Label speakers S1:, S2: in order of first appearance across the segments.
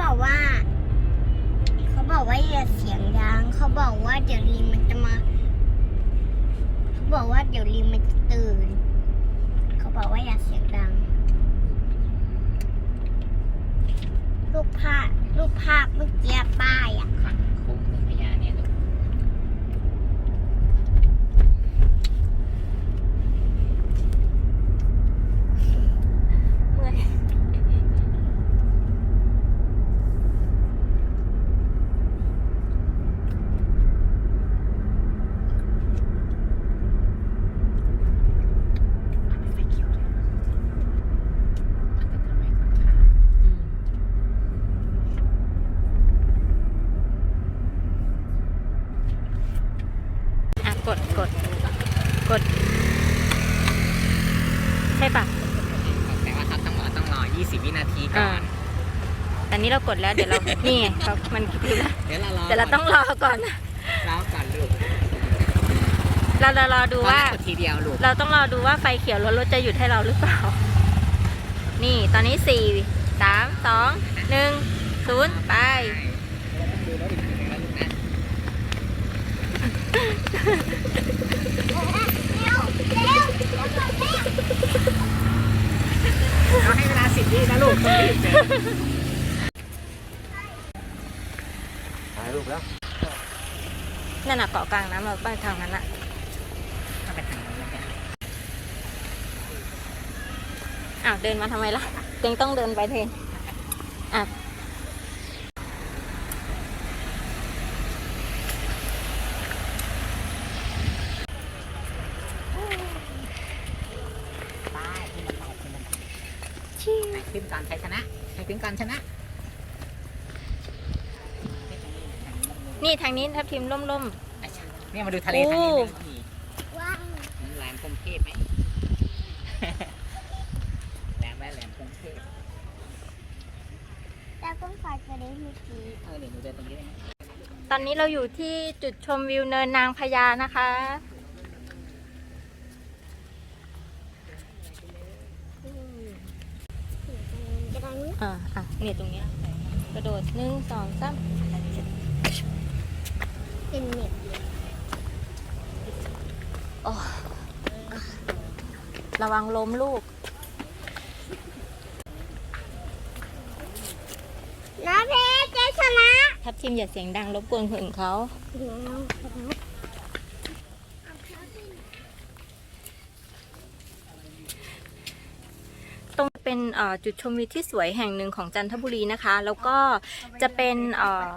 S1: บอกว่า เขาบอกว่าอย่าเสียงดัง เขาบอกว่าเดี๋ยวลิงมันจะมา เขาบอกว่าเดี๋ยวลิงมันจะตื่น เขาบอกว่าอย่าเสียงดัง รูปภาพรูปภาพเมื่อกี้ป้ายอะ
S2: ค่ะเมืองพญาเนี่ยลูก
S3: เมื่อย
S2: ไฟเขียวเลยแต่ทำไมคนขา
S3: อืมอะ กดกดกด ใช่ปะ
S2: แต่ว่าเขาต้องรอต้องรอ 20 วินาทีก่อน
S3: ตอนนี้เรากดแล้วเดี๋ยวเรานี่ไงเขามันคือ
S2: เดี๋ยวเรารอ
S3: เดี๋ยวเราต้องรอก่อน
S2: รอก่อนลูก
S3: เราเรารอดูว่า
S2: ตอนแรกกดทีเดียวลูก
S3: เราต้องรอดูว่าไฟเขียวรถรถจะหยุดให้เราหรือเปล่า นี่ตอนนี้สี่สามสองหนึ่งศูนย์ไป
S2: ถอีกทีหนึงนะลูกนะเราให้เวลา10วินะลูกต้องรีบเจอถ่ายรูปแล้ว
S3: นั่นน่ะเกาะกลางน้ำเราไปทางนั้นอะ
S2: เข้าไปทางนู้นแล้วกัน
S3: อ้าวเดินมาทำไมล่ะเต็งต้องเดินไปเทนอะ
S2: ป้ายที่มันออกที่มันไหนขึ้นก่อนใครช นะใครขึ้นก่อนชนะ
S3: นี่ทางนี้ทับทิมล่มล่ม
S2: เนี่ยมาดูทะเลทางนี้
S3: โอ้
S2: นี่
S1: ว้าว
S2: แหลมกรุงเทพไหม แหลมแม่แหลมกรุงเทพ
S1: แต่ต้องฝากกระดิ่งเมื่อกี้
S2: เออเดี๋ยวหนูเดินตรงนี้ได้ไหม
S3: ๆตอนนี้เราอยู่ที่จุดชมวิวเนินนางพญานะคะ
S1: อืมกระดิ่ง
S3: อ่าอะเนี่ยตรงเนี้ยกระโดดหนึ่งสองสาม
S1: เป็นเน็ต
S3: โอ้ระวังล้มลูก
S1: นะเพชรเจชนะ
S3: ทับทิมอย่าเสียงดังรบกวนคนอื่นเขาตรง เป็นเอ่อจุดชมวิวที่สวยแห่งหนึ่งของจันทบุรีนะคะ แล้วก็จะเป็นเอ่อ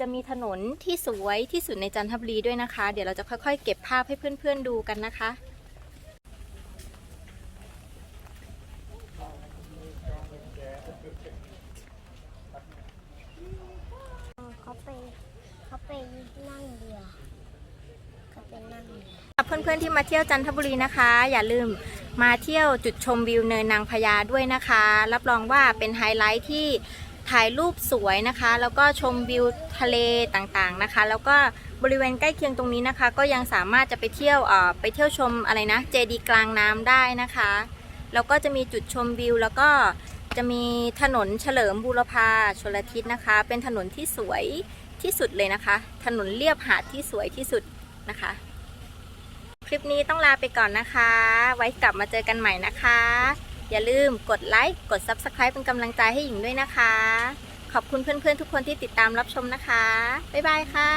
S3: จะมีถนนที่สวยที่สุดในจันทบุรีด้วยนะคะ เดี๋ยวเราจะค่อยๆ เก็บภาพให้เพื่อนๆดูกันนะคะ
S1: เขาไปเขาไปนั่งเรือเขาไปนั่งเรือ
S3: เพื่อนๆที่มาเที่ยวจันทบุรีนะคะ อย่าลืม มาเที่ยวจุดชมวิวเนินนางพญาด้วยนะคะ รับรองว่าเป็นไฮไลท์ที่ถ่ายรูปสวยนะคะ แล้วก็ชมวิวทะเลต่างๆนะคะ แล้วก็บริเวณใกล้เคียงตรงนี้นะคะ ก็ยังสามารถจะไปเที่ยวเอ่อไปเที่ยวชมอะไรนะเจดีกลางน้ำได้นะคะ แล้วก็จะมีจุดชมวิว แล้วก็จะมีถนนเฉลิมบูรพาชลทิศนะคะ เป็นถนนที่สวยที่สุดเลยนะคะ ถนนเลียบหาดที่สวยที่สุดนะคะ ลิปนี้ต้องลาไปก่อนนะคะ ไว้กลับมาเจอกันใหม่นะคะ อย่าลืมกดไลค์กด Subscribe เป็นกำลังใจให้หญิงด้วยนะคะ ขอบคุณเพื่อนๆทุกคนที่ติดตามรับชมนะคะ บ๊ายบายค่ะ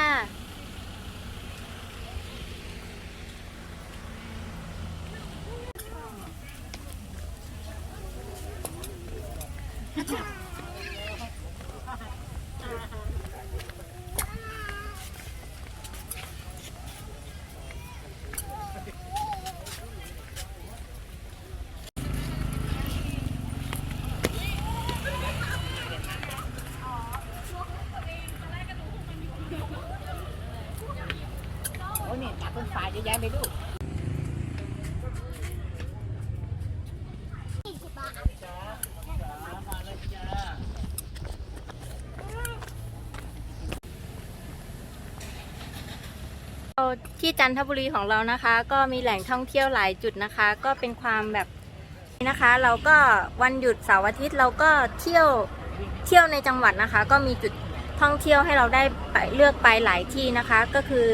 S2: โอ้เนี่ยจากต้นฟ้าเยอะแยะเลยลูก
S3: ที่จันทบุรีของเรานะคะ ก็มีแหล่งท่องเที่ยวหลายจุดนะคะ ก็เป็นความแบบนะคะ เราก็วันหยุดเสาร์อาทิตย์เราก็เที่ยวเที่ยวในจังหวัดนะคะ ก็มีจุดท่องเที่ยวให้เราได้ไปเลือกไปหลายที่นะคะ ก็คือ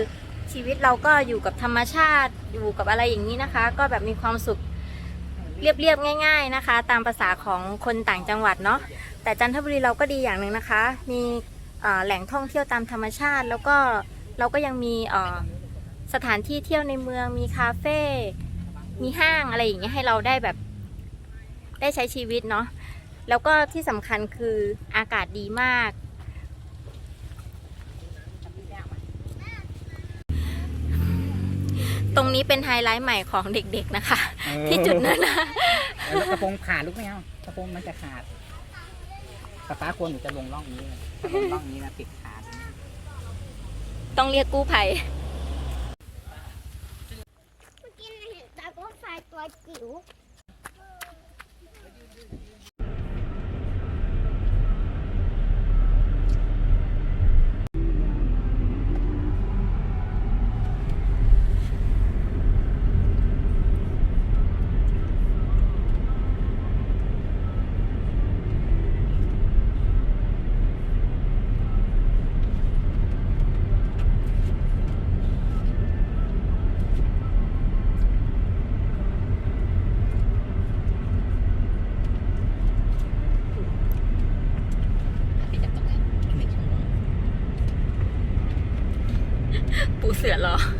S3: ชีวิตเราก็อยู่กับธรรมชาติอยู่กับอะไรอย่างนี้นะคะ ก็แบบมีความสุขเรียบๆง่าย ๆนะคะ ตามภาษาของคนต่างจังหวัดเนาะแต่จันทบุรีเราก็ดีอย่างหนึ่งนะคะ มีแหล่งท่องเที่ยวตามธรรมชาติ แล้วก็เราก็ยังมีอ่อ สถานที่เที่ยวในเมืองมีคาเฟ่ มีห้างอะไรอย่างเงี้ยให้เราได้แบบได้ใช้ชีวิตเนาะ แล้วก็ที่สำคัญคืออากาศดีมาก ตรงนี้เป็นไฮไลท์ใหม่ของเด็กๆนะคะ ที่จุดนั้นนะ
S2: เออแล้วกระโปรงขาดลูกไม่เอากระโปรงมันจะขาดป๊าป๊าควรหนูจะลงร่องนี้เลยถ้าลงร่องนี้นะติดขาด
S3: ต้องเรียกกู้ภัย
S1: เมื่อกี้เห็น ตา จะ